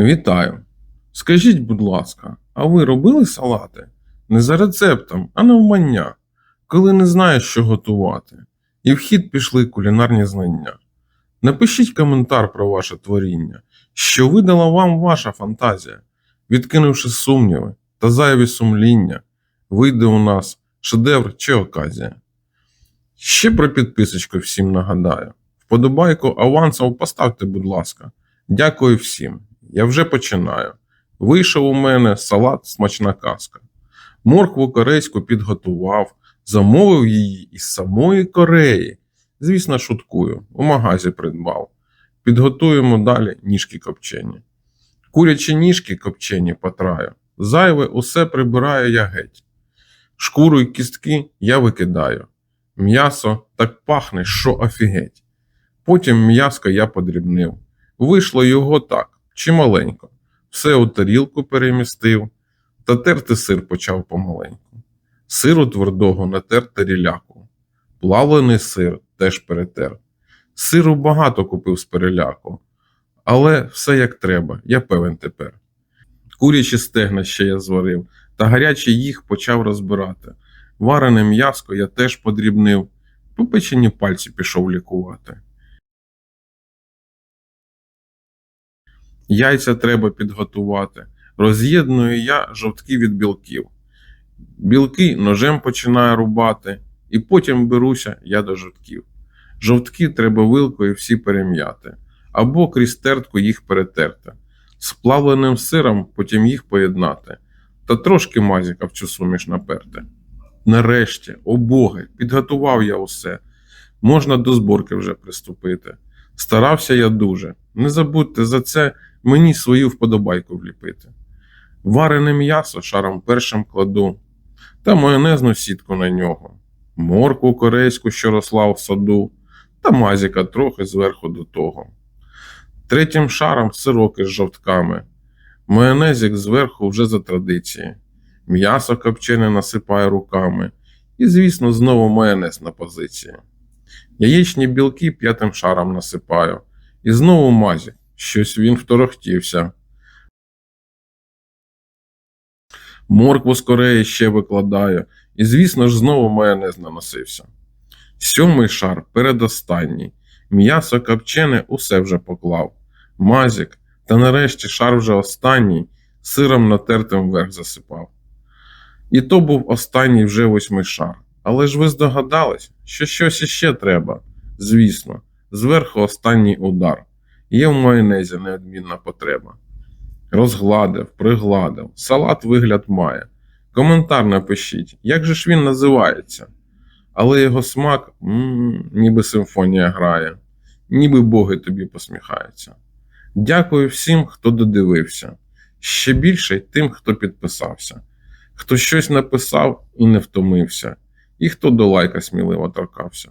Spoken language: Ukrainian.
Вітаю. Скажіть, будь ласка, а ви робили салати? Не за рецептом, а навмання, коли не знаєш, що готувати, і в хід пішли кулінарні знання. Напишіть коментар про ваше творіння, що видала вам ваша фантазія, відкинувши сумніви та зайві сумління, вийде у нас шедевр чи оказія. Ще про підписочку всім нагадаю. Вподобайку авансом поставте, будь ласка. Дякую всім. Я вже починаю. Вийшов у мене салат смачна казка. Моркву корейську підготував, замовив її із самої Кореї. Звісно, шуткую, у магазі придбав. Підготуємо далі ніжки копчені. Курячі ніжки копчені потраю. Зайве усе прибираю я геть. Шкуру й кістки я викидаю. М'ясо так пахне, що офігеть. Потім м'яско я подрібнив. Вийшло його так, чималенько. Все у тарілку перемістив, та терти сир почав помаленьку. Сиру твердого натер таріляку. Плавлений сир теж перетер. Сиру багато купив з переляку. Але все як треба, я певен тепер. Курячі стегна ще я зварив, та гаряче їх почав розбирати. Варене м'яско я теж подрібнив, попечені пальці пішов лікувати. Яйця треба підготувати. Роз'єдную я жовтки від білків. Білки ножем починаю рубати, і потім беруся я до жовтків. Жовтки треба вилкою всі перем'яти, або крізь тертку їх перетерти. З плавленим сиром потім їх поєднати, та трошки мазіка в цю суміш наперти. Нарешті, о боги, підготував я усе. Можна до зборки вже приступити. Старався я дуже. Не забудьте за це мені свою вподобайку вліпити. Варене м'ясо шаром першим кладу, та майонезну сітку на нього, моркву корейську, що росла в саду, та мазіка трохи зверху до того. Третім шаром сироки з жовтками, майонезик зверху вже за традиції, м'ясо копчене насипаю руками, і, звісно, знову майонез на позиції. Яєчні білки п'ятим шаром насипаю, і знову мазі, щось він второхтівся. Моркву з ще викладаю, і, звісно ж, знову майонез наносився. Сьомий шар передостанній. М'ясо копчене усе вже поклав. Мазік, та нарешті шар вже останній, сиром натертим вверх засипав. І то був останній вже восьмий шар. Але ж ви здогадались, що щось іще треба. Звісно, зверху останній удар. Є в майонезі неодмінна потреба. Розгладив, пригладив, салат вигляд має. Коментар напишіть, як же ж він називається? Але його смак, м ніби симфонія грає, ніби боги тобі посміхаються. Дякую всім, хто додивився. Ще більше тим, хто підписався, хто щось написав і не втомився, і хто до лайка сміливо торкався.